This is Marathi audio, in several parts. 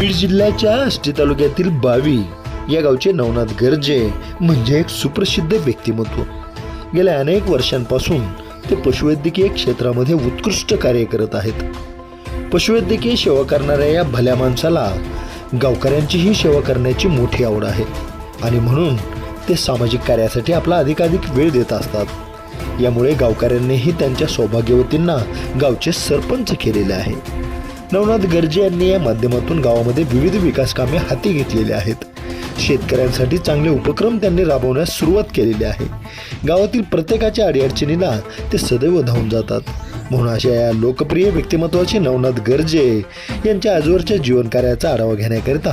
बीड जिल्ह्याच्या आष्टी तालुक्यातील बावी या गावचे नवनाथ गर्जे म्हणजे एक सुप्रसिद्ध व्यक्तिमत्व. गेल्या अनेक वर्षांपासून ते पशुवैद्यकीय क्षेत्रामध्ये उत्कृष्ट कार्य करत आहेत. पशुवैद्यकीय सेवा करणाऱ्या या भल्या माणसाला गावकऱ्यांचीही सेवा करण्याची मोठी आवड आहे आणि म्हणून ते सामाजिक कार्यासाठी आपला अधिकाधिक वेळ देत असतात. यामुळे गावकऱ्यांनीही त्यांच्या सौभाग्यवतींना गावचे सरपंच केलेले आहे. नवनाथ गर्जे यांनी या माध्यमातून गावामध्ये विविध विकास कामे हाती घेतलेली आहेत. शेतकऱ्यांसाठी चांगले उपक्रम त्यांनी राबवण्यास सुरुवात केलेली आहे. गावातील प्रत्येकाच्या अडीअडचणीला ते सदैव धावून जातात. म्हणून अशा या लोकप्रिय व्यक्तिमत्वाचे नवनाथ गर्जे यांच्या आजवरच्या जीवनकार्याचा आढावा घेण्याकरिता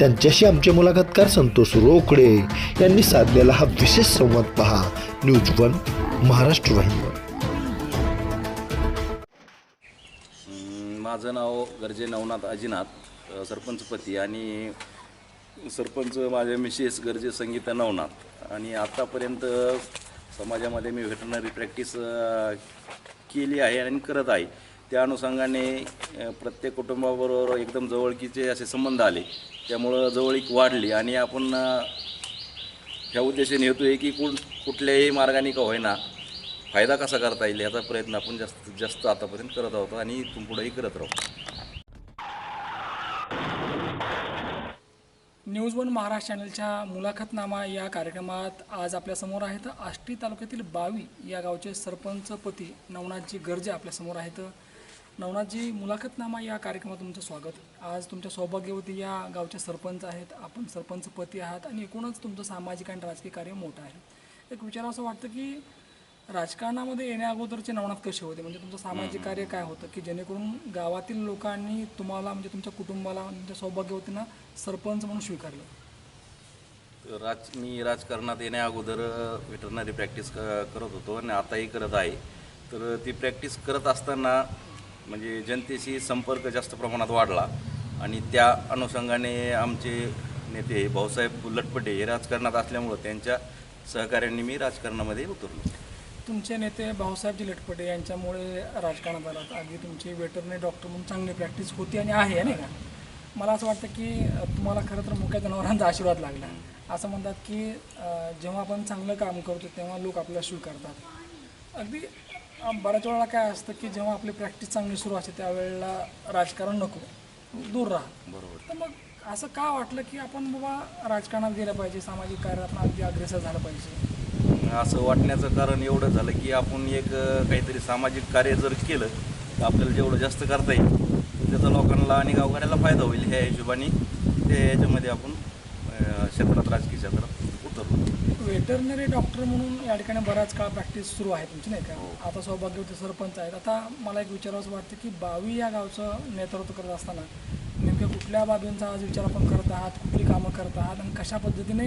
त्यांच्याशी आमचे मुलाखतकार संतोष रोकडे यांनी साधलेला हा विशेष संवाद पहा. न्यूज वन महाराष्ट्र वाहिनीवर माझं नाव गर्जे नवनाथ अजिनाथ सरपंचपती आणि सरपंच माझे मिसेस गर्जे संगीता नवनाथ. आणि आत्तापर्यंत समाजामध्ये मी व्हेटनरी प्रॅक्टिस केली आहे आणि करत आहे. त्या अनुषंगाने प्रत्येक कुटुंबाबरोबर एकदम जवळकीचे असे संबंध आले. त्यामुळं जवळीक वाढली आणि आपण ह्या उद्देशाने येतो आहे की कुठ कुठल्याही मार्गाने का होईना फायदा कसा करता येईल याचा प्रयत्न आपण जास्तीत जास्त आतापर्यंत करत आहोत आणि इथून पुढेही करत राहू. न्यूज वन महाराष्ट्र चॅनलच्या मुलाखतनामा या कार्यक्रमात आज आपल्यासमोर आहेत आष्टी तालुक्यातील बावी या गावचे सरपंच पती नवनाथजी गर्जे आपल्यासमोर आहेत. नवनाथजी मुलाखतनामा या कार्यक्रमात तुमचं स्वागत. आज तुमच्या सौभाग्यवती या गावचे सरपंच आहेत. आपण सरपंच पती आहात आणि एकूणच तुमचं सामाजिक आणि राजकीय कार्य मोठं आहे. एक विचार असं वाटतं की राजकारणामध्ये येण्या अगोदरचे नवनाथ कसे होते? म्हणजे तुमचं सामाजिक कार्य काय होतं? की जेणेकरून गावातील लोकांनी तुम्हाला म्हणजे तुमच्या कुटुंबाला तुमच्या सौभाग्यवतींना सरपंच म्हणून स्वीकारलं? राज मी राजकारणात येण्या अगोदर व्हेटरनरी प्रॅक्टिस क करत होतो आणि आताही करत आहे. तर ती प्रॅक्टिस करत असताना म्हणजे जनतेशी संपर्क जास्त प्रमाणात वाढला. आणि त्या अनुषंगाने आमचे नेते भाऊसाहेब लटपटे हे राजकारणात असल्यामुळं त्यांच्या सहकार्याने मी राजकारणामध्ये उतरलो. तुमचे नेते भाऊसाहेबजी लटपटे यांच्यामुळे राजकारणात आलात अगदी तुमची वेटरनरी डॉक्टर म्हणून चांगली प्रॅक्टिस होती आणि आहे नाही का? मला असं वाटतं की तुम्हाला खरं तर मुख्य जनावरांचा आशीर्वाद लागला. असं म्हणतात की जेव्हा आपण चांगलं काम करतो तेव्हा लोक आपल्याला स्वीकारतात. अगदी बऱ्याच वेळेला काय असतं की जेव्हा आपली प्रॅक्टिस चांगली सुरू असते त्यावेळेला राजकारण नको दूर राहा. बरोबर. तर मग असं का वाटलं की आपण बाबा राजकारणात गेलं पाहिजे सामाजिक कार्यात आपण अगदी अग्रेसर झालं पाहिजे? असं वाटण्याचं कारण एवढं झालं की आपण एक काहीतरी सामाजिक कार्य जर केलं तर आपल्याला जेवढं जास्त करता येईल त्याचा लोकांना आणि गावकऱ्याला फायदा होईल ह्या हिशोबाने ते याच्यामध्ये आपण क्षेत्रात राजकीय क्षेत्रात उतरलो. वेटरनरी डॉक्टर म्हणून या ठिकाणी बराच काळ प्रॅक्टिस सुरू आहे तुमची नाही का? आता सौभाग्यवती सरपंच आहेत. आता मला एक विचारावंसं वाटतं की बावी या गावचं नेतृत्व करत असताना नेमक्या कुठल्या बाबींचा आज विचार आपण करत आहात कुठली कामं करत आहात आणि कशा पद्धतीने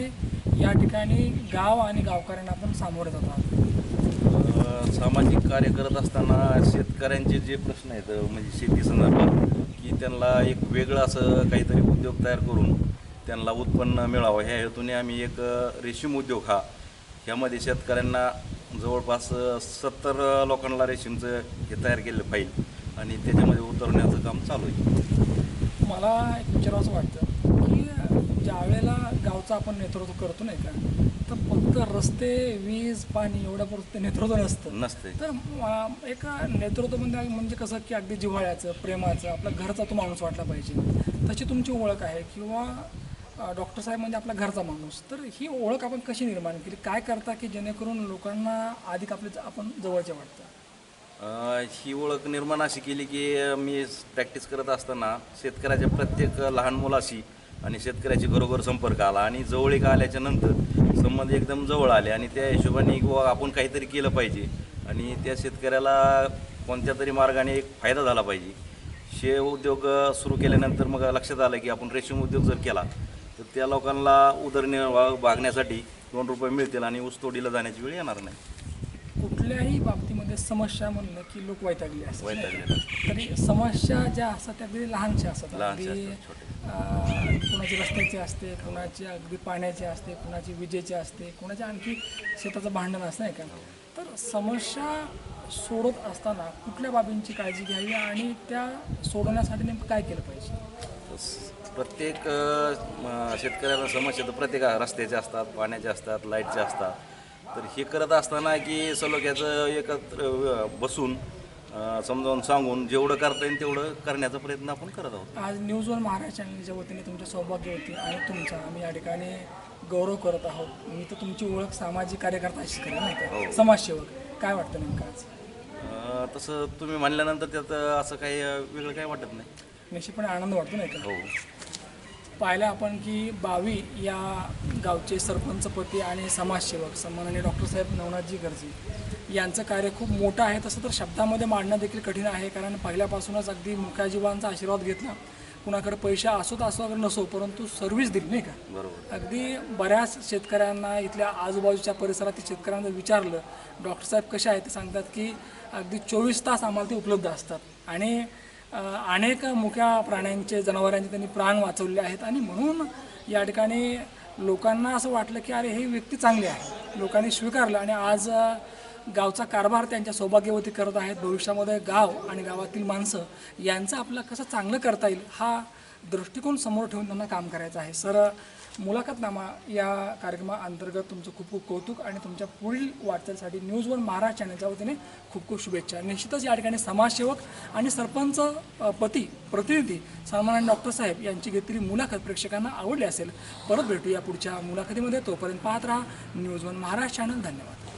या ठिकाणी गाव आणि गावकऱ्यांना आपण सामोरे जात आहात. सामाजिक कार्य करत असताना शेतकऱ्यांचे जे प्रश्न आहेत म्हणजे शेती संदर्भात की त्यांना एक वेगळं असं काहीतरी उद्योग तयार करून त्यांना उत्पन्न मिळावं. ह्या हेतूने आम्ही एक रेशीम उद्योग हा ह्यामध्ये शेतकऱ्यांना जवळपास सत्तर लोकांना रेशीमचं हे तयार केलं पाहिजे आणि त्याच्यामध्ये उतरवण्याचं काम चालू आहे. मला एक विचारावंसं वाटतं की ज्या वेळेला गावचं आपण नेतृत्व करतो नाही का? तर फक्त रस्ते वीज पाणी एवढ्यापुरतं ते नेतृत्व नसतं. नसते. तर अं, एक नेतृत्व म्हणजे म्हणजे कसं की अगदी जिव्हाळ्याचं प्रेमाचं आपला घरचा तो माणूस वाटला पाहिजे. तशी तुमची ओळख आहे किंवा अं, डॉक्टर साहेब म्हणजे आपला घरचा माणूस. तर ही ओळख आपण कशी निर्माण केली? काय करता की जेणेकरून लोकांना अधिक आपले आपण जवळचे वाटतं? अ, ही ओळख निर्माण अशी केली की अ, मी प्रॅक्टिस करत असताना शेतकऱ्याच्या प्रत्येक लहान मुलाशी आणि शेतकऱ्याची घरोघर संपर्क आला आणि जवळीक आल्याच्यानंतर संबंध एकदम जवळ आले आणि त्या हिशोबाने आपण काहीतरी केलं पाहिजे. आणि त्या शेतकऱ्याला कोणत्या तरी मार्गाने एक फायदा झाला पाहिजे. शे उद्योग सुरू केल्यानंतर मग लक्षात आलं की आपण रेशीम उद्योग जर केला तर त्या लोकांना उदरनिर्वाह भागण्यासाठी दोन रुपये मिळतील आणि ऊसतोडीला जाण्याची वेळ येणार नाही. कुठल्याही बाबतीमध्ये समस्या म्हणलं की लोक वैतागले असतात. तरी समस्या ज्या असतात त्या अगदी लहानशा असतात. कुणाची रस्त्याची असते कुणाची अगदी पाण्याची असते कुणाची विजेची असते कुणाची आणखी शेताचं भांडण असतं नाही का? तर समस्या सोडत असताना कुठल्या बाबींची काळजी घ्यावी आणि त्या सोडवण्यासाठी नेमकं काय केलं पाहिजे? प्रत्येक शेतकऱ्याला समस्या तर प्रत्येक रस्त्याचे असतात पाण्याचे असतात लाईटचे असतात. तर हे करत असताना की सलोख्याचं एकत्र बसून समजावून सांगून जेवढं करता येईल तेवढं करण्याचा प्रयत्न आपण करत आहोत. आज न्यूज वन महाराष्ट्र चॅनलच्या वतीने तुमच्या सौभाग्यवती आणि तुमचा. आम्ही या ठिकाणी गौरव करत आहोत. मी तर तुमची ओळख सामाजिक कार्यकर्ता अशी करेन नाही का? समाजसेवक. काय वाटतं नेमकं आज? अ, तसं तुम्ही म्हणल्यानंतर त्यात असं काही अ, वेगळं काही वाटत नाही. निश्चितपणे आनंद वाटतो नाही का? हो. पाहिलं आपण की बावी या गावचे सरपंचपती आणि समाजसेवक सन्माननीय डॉक्टर साहेब नवनाथजी गर्जे यांचं कार्य खूप मोठं आहे. तसं तर शब्दामध्ये मांडणं देखील कठीण आहे कारण पहिल्यापासूनच अगदी मुख्याजीवांचा आशीर्वाद घेतला. कुणाकडे पैसे असोत असो अगर नसो परंतु सर्व्हिस दिली नाही का? बरोबर. अगदी बऱ्याच शेतकऱ्यांना इथल्या आजूबाजूच्या परिसरातील शेतकऱ्यांना विचारलं डॉक्टर साहेब कसे आहेत? ते सांगतात की अगदी चोवीस तास आम्हाला ते उपलब्ध असतात. आणि अनेक मुख्या प्राण्यांचे जनावरांचे त्यांनी प्राण वाचवले आहेत. आणि म्हणून या ठिकाणी लोकांना असं वाटलं की अरे हे व्यक्ती चांगले आहे. लोकांनी स्वीकारलं. आणि आज गावचा कारभार त्यांच्या सौभाग्यवती करत आहेत. भविष्यामध्ये गाव आणि गावातील माणसं यांचं आपलं कसं चांगलं करता येईल हा दृष्टिकोन समोर ठेवून त्यांना काम करायचं आहे. सर मुलाखतनामा या कार्यक्रमाअंतर्गत तुमचं खूप खूप कौतुक आणि तुमच्या पुढील वाटचालीसाठी न्यूज वन महाराष्ट्र चॅनलच्या वतीने खूप खूप शुभेच्छा. निश्चितच या ठिकाणी समाजसेवक आणि सरपंच पती प्रतिनिधी सन्माननीय डॉक्टर साहेब यांची घेतलेली मुलाखत प्रेक्षकांना आवडली असेल परत भेटू या पुढच्या मुलाखतीमध्ये. तोपर्यंत पाहत राहा न्यूज वन महाराष्ट्र चॅनल. धन्यवाद.